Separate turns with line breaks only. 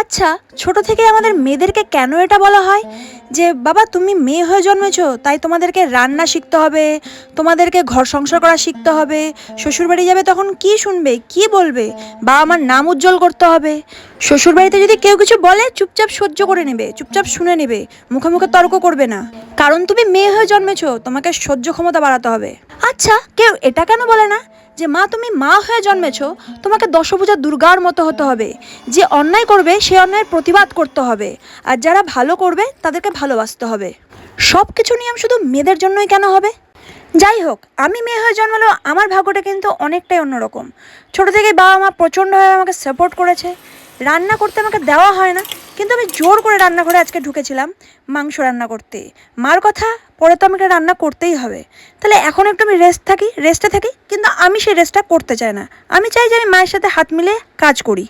আচ্ছা ছোট থেকে আমাদের মেয়েদেরকে কেন এটা বলা হয়? যে, বাবা, তুমি মেয়ে হয়ে জন্মেছ, তাই তোমাদেরকে রান্না শিখতে হবে, তোমাদেরকে ঘর সংসার করা শিখতে হবে, শ্বশুরবাড়ি যাবে তখন কি শুনবে, কি বলবে? বাবা আমার নাম উজ্জ্বল করতে হবে। শ্বশুরবাড়িতে যদি কেউ কিছু বলে, চুপচাপ সহ্য করে নেবে, চুপচাপ শুনে নেবে, মুখে মুখে তর্ক করবে না। কারণ তুমি মেয়ে হয়ে জন্মেছ, তোমাকে সহ্য ক্ষমতা বাড়াতে হবে। আচ্ছা কেউ এটা কেন বলে না? যে মা, তুমি মা হয়ে জন্মেছো, তোমাকে দশভূজা দুর্গার মতো হতে হবে। যে অন্যায় করবে, সে অন্যায়ের প্রতিবাদ করতে হবে। আর যারা ভালো করবে, তাদেরকে ভালোবাসতে হবে। সব কিছু নিয়ম শুধু মেয়েদের জন্যই কেন হবে? যাই হোক, আমি মেয়ে হয়ে জন্মালেও আমার ভাগ্যটা কিন্তু অনেকটাই অন্যরকম। ছোট থেকে বাবা মা প্রচণ্ডভাবে আমাকে সাপোর্ট করেছে। রান্না করতে আমাকে দেওয়া হয় না। কিন্তু আমি জোর করে রান্নাঘরে আজকে ঢুকেছিলাম মাংস রান্না করতে। মার কথা, পরে তো আমাকে রান্না করতেই হবে। তাহলে এখন একটু আমি রেস্ট থাকি রেস্টে থাকি, কিন্তু আমি সেই রেস্টটা করতে চাই না। আমি চাই যে আমি মায়ের সাথে হাত মিলিয়ে কাজ করি।